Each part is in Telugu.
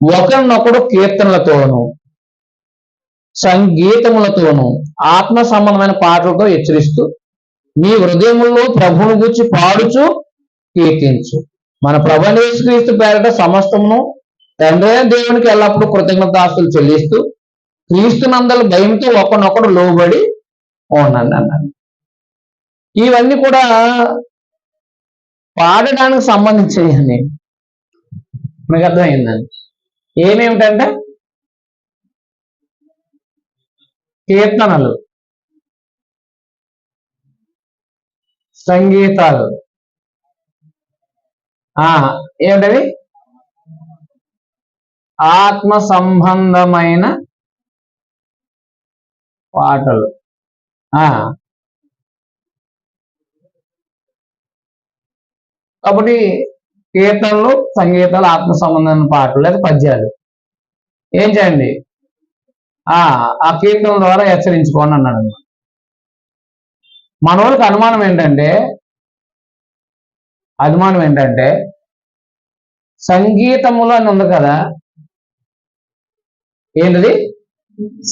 ఒకరినొకడు కీర్తనలతోనూ సంగీతములతోనూ ఆత్మ సంబంధమైన పాటలతో హెచ్చరిస్తూ మీ హృదయముల్లో ప్రభువును గురించి పాడుచు కీర్తించు. మన ప్రభు యేసుక్రీస్తు పేరట సమస్తమును తండ్రైన దేవునికి ఎల్లప్పుడూ కృతజ్ఞతాస్తులు చెల్లిస్తూ క్రీస్తునందల భయంతో ఒకనొకడు లోబడి ఉండండి అన్నాను ఇవన్నీ కూడా పాడడానికి సంబంధించినవి. మీకు అర్థమైందండి? ఏమేమిటంటే? కీర్తనలు. సంగీతాలు. ఆ ఏమిటవి? ఆత్మ సంబంధమైన పాటలు. ఆ. కాబట్టి కీర్తనలు సంగీతాలు ఆత్మ సంబంధమైన పాటలు లేదా పద్యాలు. ఏం చేయండి? ఆ ఆ కీర్తనల ద్వారా హెచ్చరించుకోండి అన్నాడు. మన వాళ్ళకి అనుమానం ఏంటంటే అనుమానం ఏంటంటే సంగీతములు అని ఉంది కదా. ఏంటిది?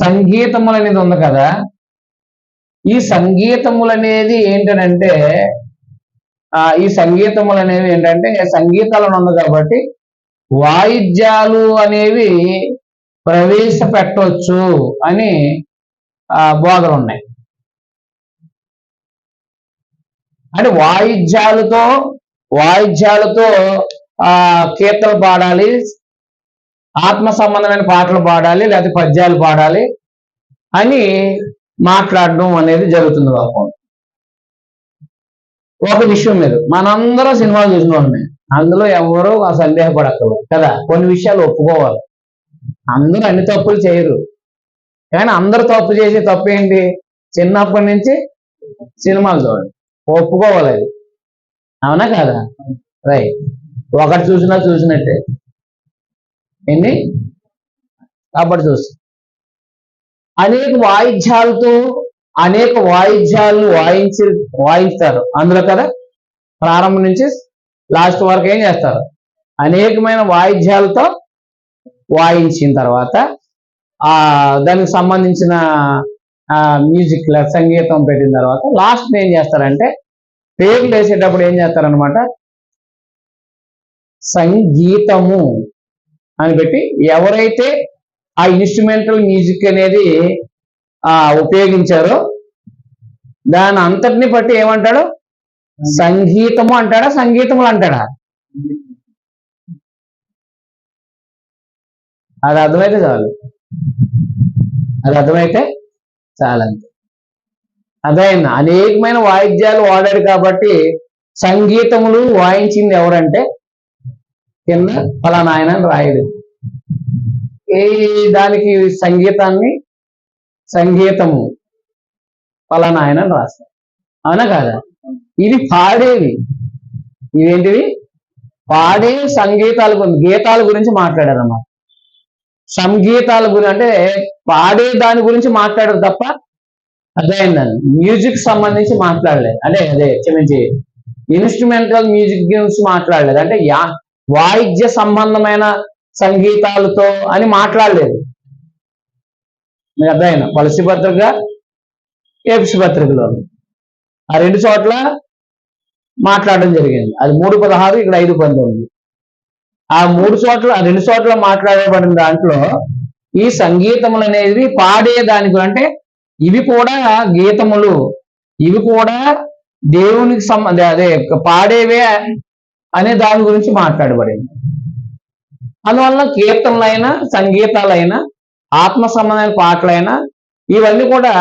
సంగీతములు అనేది ఉంది కదా. ఈ సంగీతములు అనేది ఏంటనంటే ఈ సంగీతములు అనేవి ఏంటంటే సంగీతాలను ఉంది కాబట్టి వాయిద్యాలు అనేవి ప్రవేశపెట్టవచ్చు అని బోధలు ఉన్నాయి. అంటే వాయిద్యాలతో వాయిద్యాలతో ఆ కీర్తనలు పాడాలి ఆత్మ సంబంధమైన పాటలు పాడాలి లేకపోతే పద్యాలు పాడాలి అని మాట్లాడడం అనేది జరుగుతుంది పాపం ఒక విషయం మీద మనందరం సినిమాలు చూసిన వాళ్ళమే. అందులో ఎవరో ఆ కదా? కొన్ని విషయాలు ఒప్పుకోవాలి. అందరూ అన్ని తప్పులు చేయరు. కానీ అందరూ తప్పు చేసే తప్పు ఏంటి? చిన్నప్పటి నుంచి సినిమాలు చూడండి. ఒప్పుకోవాలి అది. అవునా కాదా? రైట్. ఒకటి చూసినా చూసినట్టే. ఎన్ని కాబట్టి చూసి అనేక వాయిద్యాలతో అనేక వాయిద్యాలు వాయించి వాయిస్తారు. అందులో కదా ప్రారంభం నుంచి లాస్ట్ వరకు ఏం చేస్తారు? అనేకమైన వాయిద్యాలతో వాయించిన తర్వాత ఆ దానికి సంబంధించిన మ్యూజిక్ సంగీతం పెట్టిన తర్వాత లాస్ట్ ఏం చేస్తారంటే పేర్లు వేసేటప్పుడు ఏం చేస్తారనమాట సంగీతము అని పెట్టి ఎవరైతే ఆ ఇన్స్ట్రుమెంటల్ మ్యూజిక్ అనేది ఉపయోగించారో. దాని అంతటిని బట్టి ఏమంటాడు? సంగీతము అంటాడా? సంగీతములు అంటాడా? అది అర్థమైతే చాలు. అది అర్థమైతే చాలంతే అదైంది? అనేకమైన వాయిద్యాలు వాడాడు కాబట్టి సంగీతములు వాయించింది ఎవరంటే? కింద ఫలానా ఆయన రాయడు ఈ దానికి సంగీతాన్ని సంగీతము ఫలానా ఆయన అని రాస్తారు అవునా కాదా? ఇది పాడేవి. ఇవేంటివి? పాడే సంగీతాల గురించి గీతాల గురించి మాట్లాడారు అన్నమాట సంగీతాల గురించి అంటే పాడే దాని గురించి మాట్లాడరు తప్ప అర్థమైందండి మ్యూజిక్ సంబంధించి మాట్లాడలేదు. అంటే అదే క్షమించి. ఇన్స్ట్రుమెంటల్ మ్యూజిక్ గురించి మాట్లాడలేదు. అంటే యా వాయిద్య సంబంధమైన సంగీతాలతో అని మాట్లాడలేదు. అర్థమైన పలసి పత్రిక ఏపిసి పత్రికలో ఆ రెండు చోట్ల మాట్లాడడం జరిగింది. అది మూడు పదహారు ఇక్కడ ఐదు పంతొమ్మిది. ఆ మూడు చోట్ల ఆ రెండు చోట్ల మాట్లాడబడిన దాంట్లో ఈ సంగీతములు అనేది పాడే దానికి అంటే ఇవి కూడా గీతములు. ఇవి కూడా దేవునికి సంబంధ అదే పాడేవే అనే దాని గురించి మాట్లాడబడింది. అందువల్ల కీర్తనలైనా సంగీతాలైనా ఆత్మ సంబంధమైన పాటలైనా ఇవన్నీ కూడా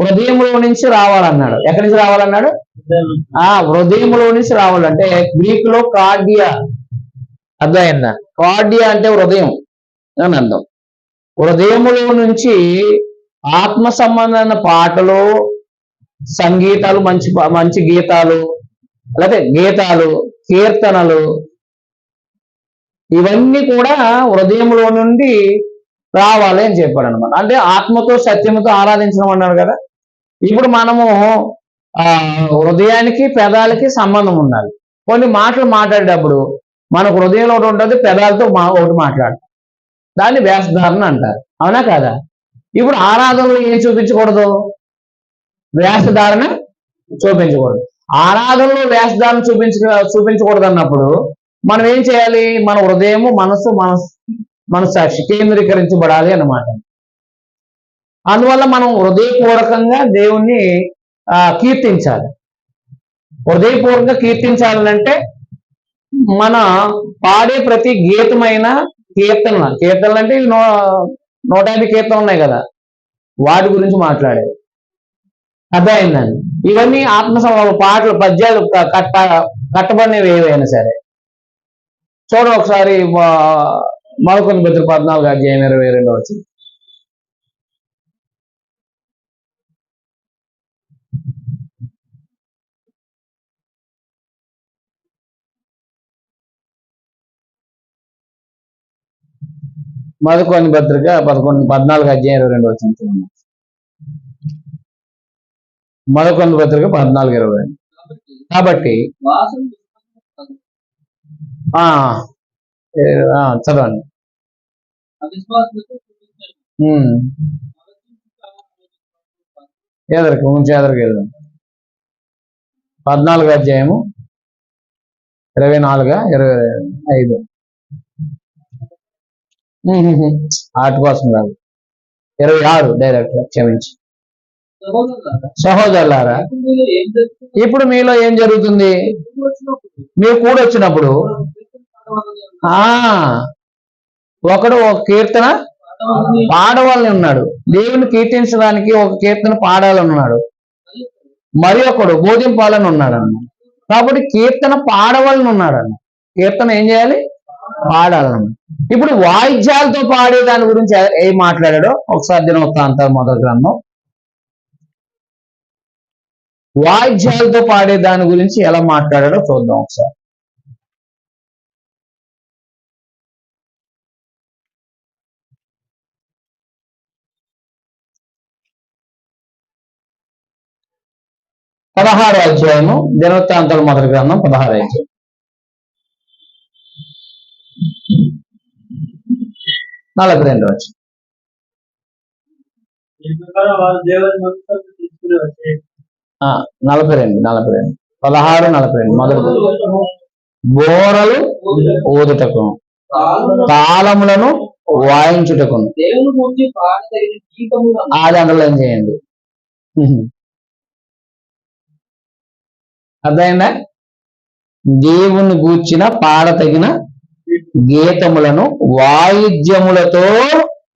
హృదయంలో నుంచి రావాలన్నాడు. ఎక్కడి నుంచి రావాలన్నాడు? ఆ హృదయంలో నుంచి రావాలంటే గ్రీక్లో కార్డియా. అర్థమైందా? కార్డియా అంటే హృదయం అని అర్థం. హృదయములో నుంచి ఆత్మ సంబంధమైన పాటలు సంగీతాలు మంచి పా- మంచి గీతాలు లేకపోతే గీతాలు కీర్తనలు ఇవన్నీ కూడా హృదయంలో నుండి రావాలి అని చెప్పాడు అనమాట అంటే ఆత్మతో సత్యముతో ఆరాధించడం అన్నాడు కదా. ఇప్పుడు మనము ఆ హృదయానికి పెదాలకి సంబంధం ఉండాలి. కొన్ని మాటలు మాట్లాడేటప్పుడు మనకు హృదయంలో ఒకటి ఉంటుంది పెదాలతో మా ఒకటి మాట్లాడతాం. దాన్ని వేషధారణ అంటారు. అవునా కాదా? ఇప్పుడు ఆరాధనలో ఏం చూపించకూడదు? వేషధారణ చూపించకూడదు. ఆరాధనలో వేషధారణ చూపించ చూపించకూడదు అన్నప్పుడు మనం ఏం చేయాలి? మన హృదయము మనసు మనసు మనసాక్షి కేంద్రీకరించబడాలి అన్నమాట. అందువల్ల మనం హృదయపూర్వకంగా దేవుణ్ణి కీర్తించాలి. హృదయపూర్వకంగా కీర్తించాలంటే మన పాడే ప్రతి గీతమైన కీర్తన కీర్తనలు అంటే నూ నూట యాభై కీర్తనలు ఉన్నాయి కదా. వాటి గురించి మాట్లాడేది అర్థమైందండి ఇవన్నీ ఆత్మ పాటలు పద్యాలు కట్ట కట్టబడినవి ఏవైనా సరే. చూడండి ఒకసారి మరొకరి బెదురు పద్నాలుగు అధ్యాయం ఇరవై రెండు వచ్చి మధుకొని పత్రిక పదకొండు పద్నాలుగు అధ్యాయం ఇరవై రెండు వచ్చిన చూడండి. మధుకొని పత్రిక పద్నాలుగు ఇరవై కాబట్టి చదవండి. ఎదరికి ఉంచి ఎదరికి వెళ్దాం పద్నాలుగు అధ్యాయము ఇరవై నాలుగా ఇరవై ఐదు. ఆటి కోసం కాదు. ఇరవై ఆరు డైరెక్ట్ క్షమించి. సహోదరులారా, ఇప్పుడు మీలో ఏం జరుగుతుందో? మీరు కూడొచ్చినప్పుడు ఆ. ఒకడు ఒక కీర్తన పాడవాలని ఉన్నాడు. దేవుని కీర్తించడానికి ఒక కీర్తన పాడాలని ఉన్నాడు. మరి ఒకడు బోధింపాలని ఉన్నాడు అన్న కాబట్టి కీర్తన పాడవాలని ఉన్నాడు అన్న కీర్తన ఏం చేయాలి? పాడాలన్న. ఇప్పుడు వాయిద్యాలతో పాడే దాని గురించి ఏ- ఏం మాట్లాడాడో? ఒకసారి దినవృత్తాంతాలు మొదటి గ్రంథం. వాయిద్యాలతో పాడే దాని గురించి ఎలా మాట్లాడాడో చూద్దాం ఒకసారి. పదహారు అధ్యాయము దినవృత్తాంతాలు మొదటి గ్రంథం పదహారు అధ్యాయం. నలభై రెండు వచ్చి. నలభై రెండు నలభై రెండు. పదహారు నలభై రెండు మొదటి బోరలు ఊదుటకు తాళములను వాయించుటకు గీతములు ఆది అండర్లైన్ చేయండి? అర్థమైందా? దేవుని గూర్చిన పాడతగిన గీతములను వాయిద్యములతో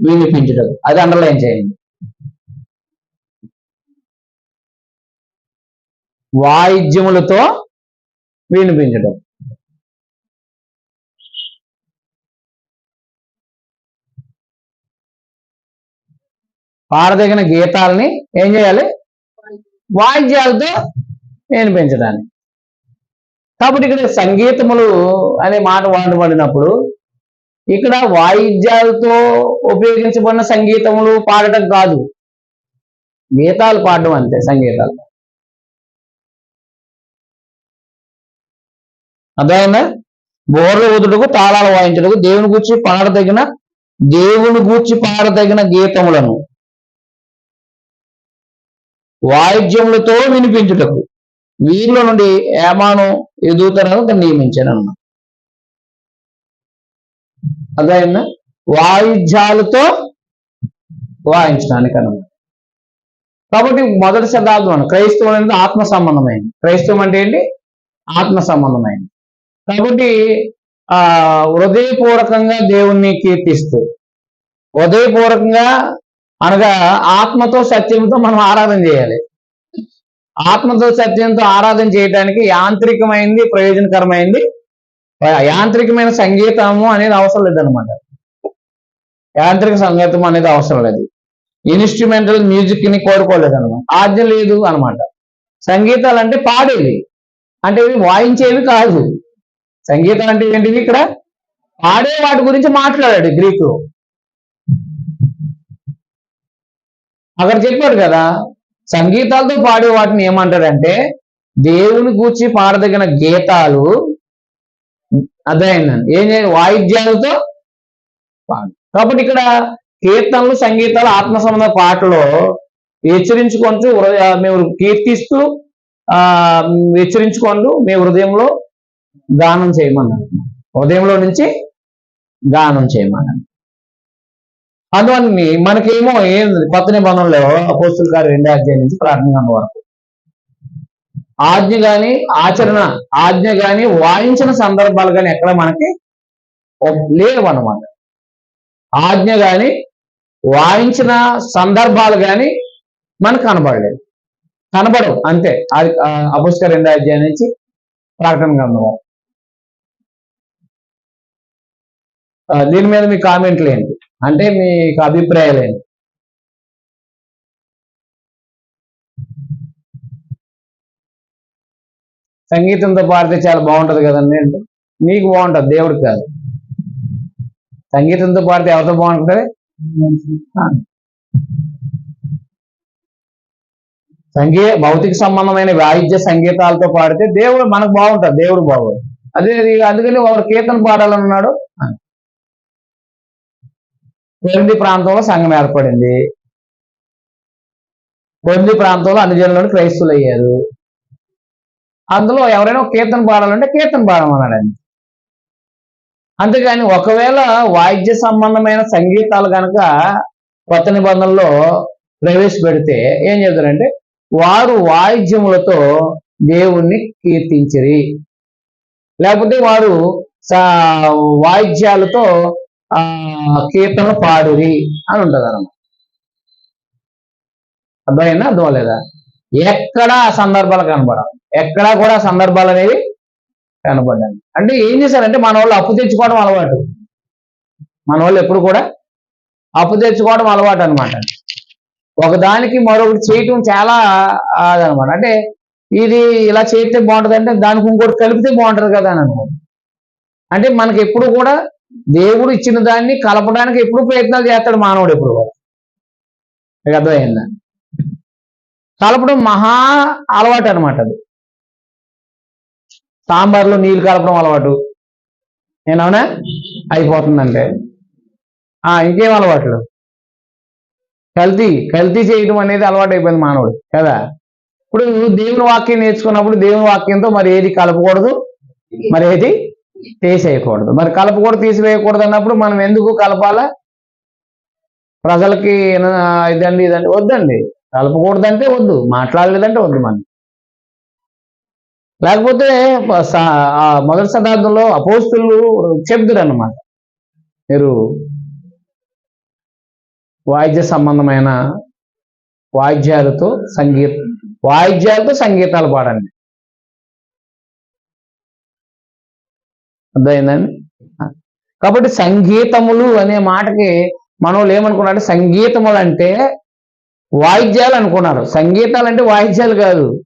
వినిపించడం. అది అండర్లైన్ చేయండి. వాయిద్యములతో వినిపించడం. పాడదగిన గీతాలని ఏం చేయాలి? వాయిద్యాలతో వినిపించడానికి కాబట్టి ఇక్కడ సంగీతములు అనే మాట వాడబడినప్పుడు ఇక్కడ వాయిద్యాలతో ఉపయోగించబడిన సంగీతములు పాడటం కాదు. గీతాలు పాడడం అంతే సంగీతాలు. అర్థమైందా? బోర్లు ఊదుటకు తాళాలు వాయించటకు దేవుని గూర్చి పాడదగిన దేవుని గూర్చి పాడదగిన గీతములను వాయిద్యములతో వినిపించుటకు. వీరిలో నుండి ఏమాను ఎదుగుతారని నియమించాను అన్న అదే వాయిద్యాలతో వాయించడానికి అన్నమాట కాబట్టి మొదటి శతాబ్దం క్రైస్తవం అనేది ఆత్మ సంబంధమైంది. క్రైస్తవం అంటే ఏంటి? ఆత్మ సంబంధమైంది. కాబట్టి ఆ హృదయపూర్వకంగా దేవుణ్ణి కీర్తిస్తూ హృదయపూర్వకంగా అనగా ఆత్మతో సత్యంతో మనం ఆరాధన చేయాలి. ఆత్మతో సత్యంతో ఆరాధన చేయడానికి యాంత్రికమైంది ప్రయోజనకరమైంది. యాంత్రికమైన సంగీతము అనేది అవసరం లేదనమాట యాంత్రిక సంగీతం అనేది అవసరం లేదు. ఇన్స్ట్రుమెంటల్ మ్యూజిక్ని కోరుకోలేదు అనమాట ఆజ్ఞ లేదు అనమాట సంగీతాలు అంటే పాడేవి. అంటే ఇవి వాయించేవి కాదు. సంగీతం అంటే ఏంటివి ఇక్కడ? పాడే వాటి గురించి మాట్లాడాడు గ్రీకు అక్కడ చెప్పాడు కదా సంగీతాలతో పాడే వాటిని ఏమంటారంటే దేవుని గూర్చి పాడదగిన గీతాలు అర్థమైందండి. ఏం చేయాలి? వాయిద్యాలతో పాడు. కాబట్టి ఇక్కడ కీర్తనలు సంగీతాలు ఆత్మ సంబంధ పాటలు హెచ్చరించుకుంటూ మేము కీర్తిస్తూ ఆ హెచ్చరించుకుంటూ మీ హృదయంలో గానం చేయమన్నారు హృదయంలో నుంచి గానం చేయమన్నారు అందువల్ల మనకేమో ఏం కొత్త నిబంధనలో అపోస్తుల గారు రెండో అధ్యాయం నుంచి ప్రార్థన వరకు. ఆజ్ఞ గాని ఆచరణ ఆజ్ఞ గాని వాయించిన సందర్భాలు కానీ ఎక్కడ మనకి లేవు అనమాట ఆజ్ఞ గాని వాయించిన సందర్భాలు గాని మనకు కనబడలేదు. కనబడవు అంతే. అది అపుష్కర రెండో అధ్యాయం నుంచి ప్రకటన గ్రంథం దీని మీద మీ కామెంట్లు ఏంటి? అంటే మీకు అభిప్రాయాలు ఏంటి? సంగీతంతో పాడితే చాలా బాగుంటుంది కదండి అంటే మీకు బాగుంటది దేవుడికి కాదు. సంగీతంతో పాడితే ఎవరితో బాగుంటుంది? సంగీ భౌతిక సంబంధమైన వాయిద్య సంగీతాలతో పాడితే దేవుడు మనకు బాగుంటుంది దేవుడు బాగుంది అదే అందుకని ఒకరు కీర్తన పాడాలన్నాడు కొరింది ప్రాంతంలో సంఘం ఏర్పడింది. కొరింది ప్రాంతంలో అన్ని జనులను క్రైస్తులు అయ్యారు. అందులో ఎవరైనా కీర్తన పాడాలంటే కీర్తన పాడమన్నాడు ఆయన అంతేగాని ఒకవేళ వాయిద్య సంబంధమైన సంగీతాలు కనుక కొత్త నిబంధనలో ప్రవేశపెడితే ఏం చెప్తారంటే వారు వాయిద్యములతో దేవుణ్ణి కీర్తించిరి. లేకపోతే వారు వాయిద్యాలతో ఆ కీర్తన పాడురి అని ఉంటుంది అన్నమాట. అర్థమైందా? అర్థం లేదా ఎక్కడా సందర్భాలు కనపడాలి ఎక్కడా కూడా సందర్భాలు అనేవి కనపడ్డాను అంటే ఏం చేశారంటే మన వాళ్ళు అప్పు తెచ్చుకోవడం అలవాటు. మన వాళ్ళు ఎప్పుడు కూడా అప్పు తెచ్చుకోవడం అలవాటు అనమాట ఒకదానికి మరొకటి చేయటం చాలా అదనమాట అంటే ఇది ఇలా చేస్తే బాగుంటుంది అంటే దానికి ఇంకోటి కలిపితే బాగుంటుంది కదా అని అనుకో అంటే మనకి ఎప్పుడు కూడా దేవుడు ఇచ్చిన దాన్ని కలపడానికి ఎప్పుడు ప్రయత్నాలు చేస్తాడు మానవుడు ఎప్పుడు కూడా. మీకు అర్థమైందా? కలపడం మహా అలవాటు అనమాట అది. సాంబార్లో నీళ్ళు కలపడం అలవాటు. నేనవునా అయిపోతుందంటే. ఆ ఇంకేం అలవాట్లు? కల్తీ కల్తీ చేయడం అనేది అలవాటు అయిపోయింది మానవుడు కదా? ఇప్పుడు దేవుని వాక్యం నేర్చుకున్నప్పుడు దేవుని వాక్యంతో మరి ఏది కలపకూడదు? మరి ఏది? తీసేయకూడదు. మరి కలప కూడా తీసివేయకూడదు అన్నప్పుడు మనం ఎందుకు కలపాలా? ప్రజలకి ఇదండి ఇదండి వద్దండి. కలపకూడదంటే వద్దు మాట్లాడలేదంటే వద్దు మనం. లేకపోతే మొదటి శతాబ్దంలో అపోస్తులు చెప్తారు అన్నమాట మీరు వాయిద్య సంబంధమైన వాయిద్యాలతో సంగీత వాయిద్యాలతో సంగీతాలు పాడండి. అర్థమైందండి? కాబట్టి సంగీతములు అనే మాటకి మనోళ్ళు వాళ్ళు ఏమనుకున్నారంటే సంగీతములు అంటే వాయిద్యాలు అనుకున్నారు. సంగీతాలు అంటే వాయిద్యాలు కాదు.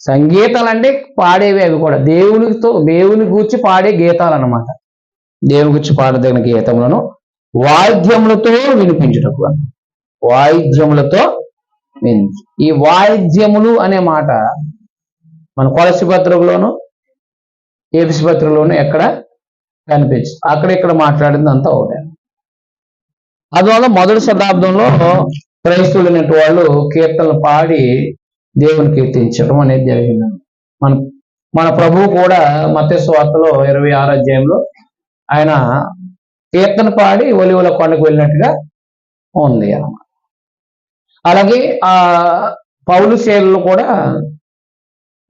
సంగీతాలు అంటే పాడేవి అవి కూడా. దేవునితో దేవుని గూర్చి పాడే గీతాలు అన్నమాట దేవుని కూర్చి పాడదగిన గీతములను వాయిద్యములతో వినిపించుటకు. వాయిద్యములతో ఈ వాయిద్యములు అనే మాట మన కొలసి పత్రికలోను ఏపిసి ఎక్కడ కనిపించదు. అక్కడ ఇక్కడ మాట్లాడింది అంతా ఒకటే. అందువల్ల మొదటి శతాబ్దంలో క్రైస్తవులైనటు వాళ్ళు కీర్తనలు పాడి దేవుని కీర్తించడం అనేది జరిగింది. మన మన ప్రభువు కూడా మత్స్యవార్తలో ఇరవై ఆరు అధ్యాయంలో ఆయన కీర్తన పాడి ఒలివల కొండకు వెళ్ళినట్టుగా ఉంది అన్నమాట. అలాగే ఆ పౌలు శైలులు కూడా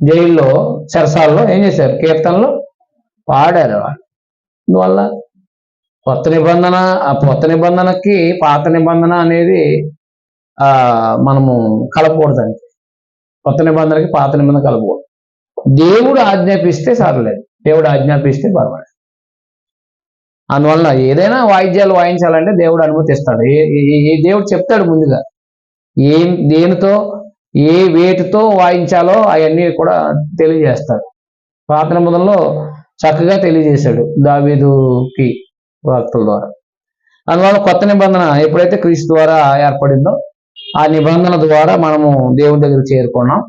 జైల్లో చెరసాల్లో ఏం చేశారు? కీర్తనలు పాడారు వాళ్ళు. అందువల్ల కొత్త నిబంధన ఆ కొత్త నిబంధనకి పాత నిబంధన అనేది ఆ మనము కలపకూడదండి కొత్త నిబంధనకి పాత నిబంధన కలపకూడదు. దేవుడు ఆజ్ఞాపిస్తే సరలేదు. దేవుడు ఆజ్ఞాపిస్తే పర్వాలేదు. అందువల్ల ఏదైనా వాయిద్యాలు వాయించాలంటే దేవుడు అనుమతిస్తాడు. ఏ- ఏ దేవుడు చెప్తాడు ముందుగా. ఏం దేనితో? ఏ వేటితో వాయించాలో అవన్నీ కూడా తెలియజేస్తాడు. పాత నిబంధనలో చక్కగా తెలియజేశాడు దావీదుకి భక్తుల ద్వారా. అందువల్ల కొత్త నిబంధన ఎప్పుడైతే క్రీస్తు ద్వారా ఏర్పడిందో ఆ నిబంధన ద్వారా మనము దేవుడి దగ్గర చేరుకున్నాం.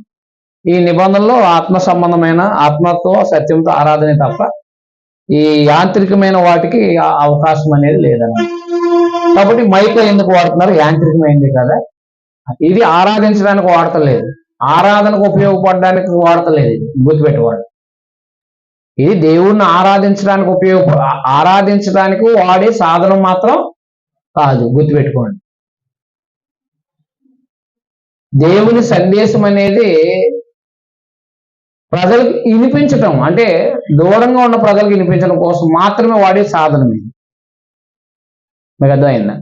ఈ నిబంధనలో ఆత్మ సంబంధమైన ఆత్మతో సత్యంతో ఆరాధనే తప్ప ఈ యాంత్రికమైన వాటికి అవకాశం అనేది లేదన్నమాట. కాబట్టి మైక్ ఎందుకు వాడుతున్నారు? యాంత్రికమైంది కదా. ఇది ఆరాధించడానికి వాడతలేదు. ఆరాధనకు ఉపయోగపడడానికి వాడతలేదు ఇది. గుర్తుపెట్టుకోండి. ఇది దేవుణ్ణి ఆరాధించడానికి ఉపయోగ ఆరాధించడానికి వాడే సాధనం మాత్రం కాదు. గుర్తుపెట్టుకోండి. దేవుని సందేశం అనేది ప్రజలకు వినిపించటం. అంటే దూరంగా ఉన్న ప్రజలకు వినిపించడం కోసం మాత్రమే వాడే సాధనం ఇది. మీకు అర్థమైందా?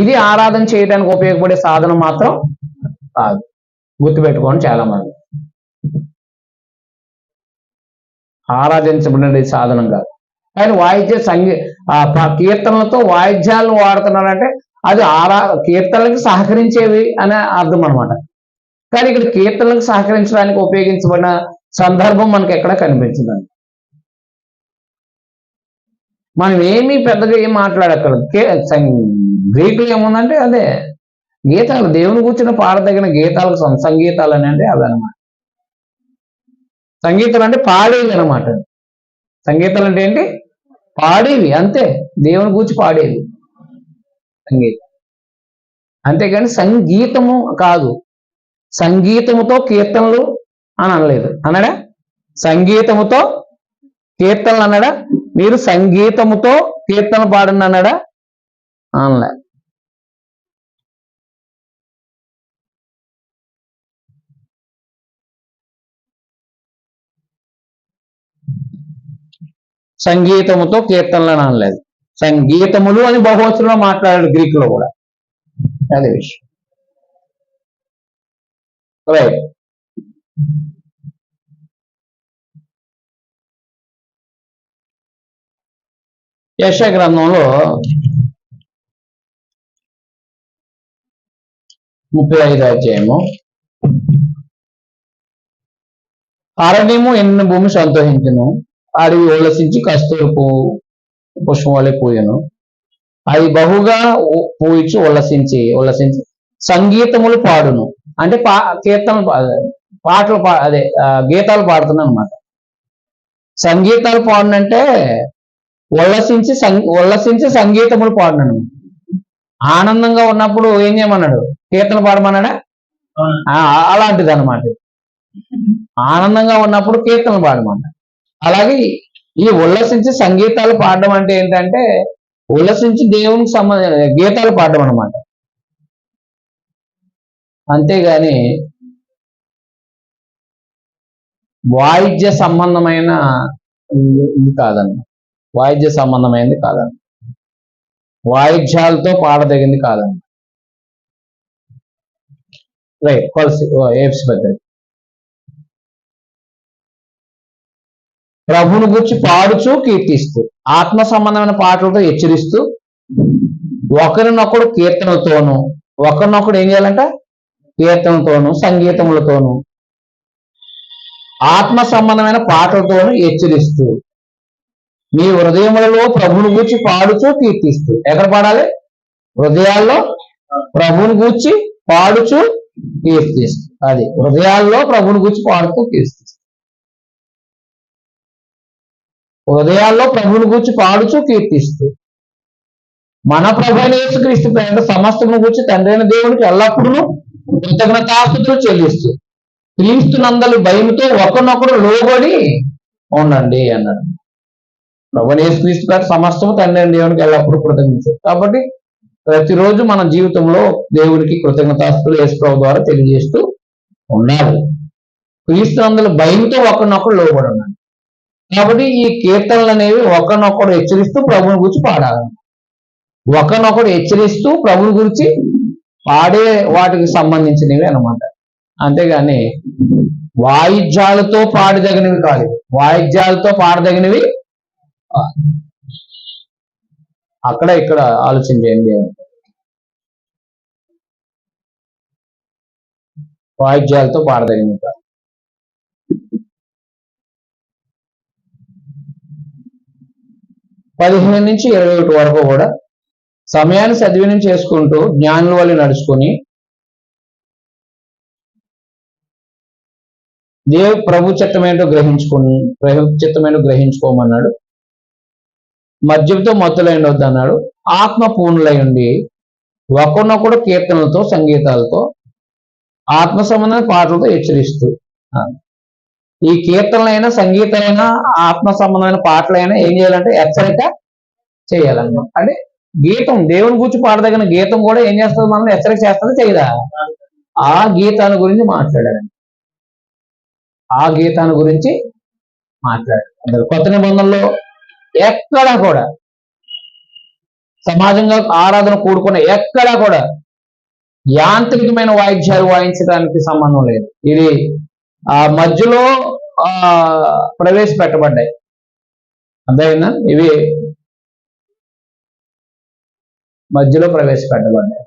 ఇది ఆరాధన చేయడానికి ఉపయోగపడే సాధనం మాత్రం కాదు. గుర్తుపెట్టుకోండి చాలా మంది ఆరాధించబడిన సాధనం కాదు. కానీ వాయిద్య సంగీ కీర్తనలతో వాయిద్యాలను వాడుతున్నారంటే అది ఆరా కీర్తనలకు సహకరించేవి అనే అర్థం అనమాట కానీ ఇక్కడ కీర్తనలకు సహకరించడానికి ఉపయోగించబడిన సందర్భం మనకి ఎక్కడ కనిపించదండి. మనం ఏమీ పెద్దగా ఏం మాట్లాడక్కర్లేదు. కే గ్రీకులు ఏముందంటే అదే గీతాలు దేవుని కూర్చుని పాడదగిన గీతాలకు సంగీతాలు అని అంటే అదనమాట సంగీతాలు అంటే పాడేవి అనమాట సంగీతాలు అంటే ఏంటి? పాడేవి అంతే. దేవుని కూర్చి పాడేవి. సంగీతం. అంతేగాని సంగీతము కాదు. సంగీతముతో కీర్తనలు అని అనలేదు. అన్నాడా సంగీతముతో కీర్తనలు అన్నాడా మీరు సంగీతముతో కీర్తన పాడండి అన్నాడా అనలే సంగీతముతో కీర్తనలను అనలేదు. సంగీతములు అని బహువచనంలో మాట్లాడాడు గ్రీక్లో కూడా. అదే విషయం. రైట్ యశ గ్రంథంలో ముప్పై ఐదు అధ్యాయము. అరణ్యము ఎన్ని భూమి సంతోషించను? అడవి ఉల్లసించి కస్తూరి పువ్వు పుష్పం వలె పూయను. అది బహుగా పూయించి ఉల్లసించి ఉల్లసించి సంగీతములు పాడును. అంటే పా కీర్తనలు పా- పాటలు పా అదే గీతాలు పాడుతున్నాను అనమాట సంగీతాలు పాడునంటే ఉల్లసించి సం- ఉల్లసించి సంగీతములు పాడను ఆనందంగా ఉన్నప్పుడు ఏం చేయమన్నాడు? కీర్తన పాడమన్నాడా అలాంటిది అనమాట ఆనందంగా ఉన్నప్పుడు కీర్తనలు పాడమన్నాడు అలాగే ఈ ఉల్లసించి సంగీతాలు పాడడం అంటే ఏంటంటే ఉల్లసించి దేవునికి సంబంధ గీతాలు పాడడం అనమాట అంతేగాని వాయిద్య సంబంధమైన ఇది ఇది కాదన్న వాయిద్య సంబంధమైనది కాదన్న వాయిద్యాలతో పాడదగింది కాదన్న రైట్ కొలసి ఏప్స్ పద్ధతి ప్రభుని గురించి పాడుచూ కీర్తిస్తూ ఆత్మ సంబంధమైన పాటలతో హెచ్చరిస్తూ ఒకరినొకడు కీర్తనలతోనూ ఒకరినొకడు ఏం చేయాలంట? కీర్తనతోనూ సంగీతములతోనూ ఆత్మ సంబంధమైన పాటలతోనూ హెచ్చరిస్తూ మీ హృదయములలో ప్రభుని గూర్చి పాడుచూ కీర్తిస్తూ. ఎక్కడ పాడాలి? హృదయాల్లో ప్రభుని గూర్చి పాడుచూ కీర్తిస్తూ అది హృదయాల్లో ప్రభుని గూర్చి పాడుతూ కీర్తిస్తూ హృదయాల్లో ప్రభుని గూర్చి పాడుచూ కీర్తిస్తూ మన ప్రభుని అయిన యేసుక్రీస్తు పేరిట సమస్తము గురించి తండ్రైన దేవునికి ఎల్లప్పుడూ కృతజ్ఞతాస్తుతులు చెల్లిస్తూ క్రీస్తునందరి భయంతో ఒకరినొకరు లోబడి ఉండండి అన్నాడు. ప్రభుని అయిన యేసుక్రీస్తు గారు సమస్తము తండ్రి దేవునికి ఎల్లప్పుడూ కృతజ్ఞత కాబట్టి ప్రతిరోజు మన జీవితంలో దేవుడికి కృతజ్ఞతాస్తులు యేసుప్రభు ద్వారా తెలియజేస్తూ ఉండాలి క్రీస్తునందుల భయంతో ఒకరినొకరు లోబడి ఉండండి కాబట్టి ఈ కీర్తనలు అనేవి ఒకరినొకడు హెచ్చరిస్తూ ప్రభుని గురించి పాడాలి. ఒకరినొకరు హెచ్చరిస్తూ ప్రభుని గురించి పాడే వాటికి సంబంధించినవి అనమాట అంతేగాని వాయిద్యాలతో పాడదగినవి కాదు. వాయిద్యాలతో పాడదగినవి అక్కడ ఇక్కడ ఆలోచన చేయండి వాయిద్యాలతో పాడదగిన పదిహేను నుంచి ఇరవై ఒకటి వరకు కూడా సమయాన్ని సద్వినియం చేసుకుంటూ జ్ఞానుల వల్ల నడుచుకొని దేవు ప్రభు చిత్తమేంటో గ్రహించుకుని ప్రభు చిత్తమేంటో గ్రహించుకోమన్నాడు. మద్యంతో మత్తులైన వద్దన్నాడు ఆత్మ పూర్ణులై ఉండి ఒకనొకడు కీర్తనలతో సంగీతాలతో ఆత్మ సంబంధమైన పాటలతో హెచ్చరిస్తూ. ఈ కీర్తనలైనా సంగీతమైనా ఆత్మ సంబంధమైన పాటలైనా ఏం చేయాలంటే హెచ్చరిక చేయాలన్నమాట. అంటే గీతం దేవుని గురించి పాడదగిన గీతం కూడా ఏం చేస్తుంది మనల్ని హెచ్చరిక చేస్తుంది చేయదా? ఆ గీతాన్ని గురించి మాట్లాడాడు ఆ గీతాన్ని గురించి మాట్లాడారు కొత్త నిబంధనలో ఎక్కడా కూడా సమాజంగా ఆరాధన కూడుకున్న ఎక్కడా కూడా యాంత్రికమైన వాయిద్యాలు వాయించడానికి సంబంధం లేదు. ఇది ఆ మధ్యలో ఆ ప్రవేశపెట్టబడ్డాయి. అర్థమైందా? ఇవి మధ్యలో ప్రవేశపెట్టబడ్డాయి.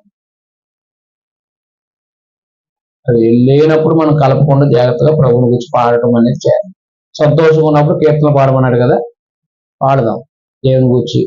అది లేనప్పుడు మనం కలపకుండా జాగ్రత్తగా ప్రభుని గురించి పాడటం అనేది చేయాలి. సంతోషంగా ఉన్నప్పుడు కీర్తన పాడమన్నాడు కదా? పాడదాం దేవుని గురించి.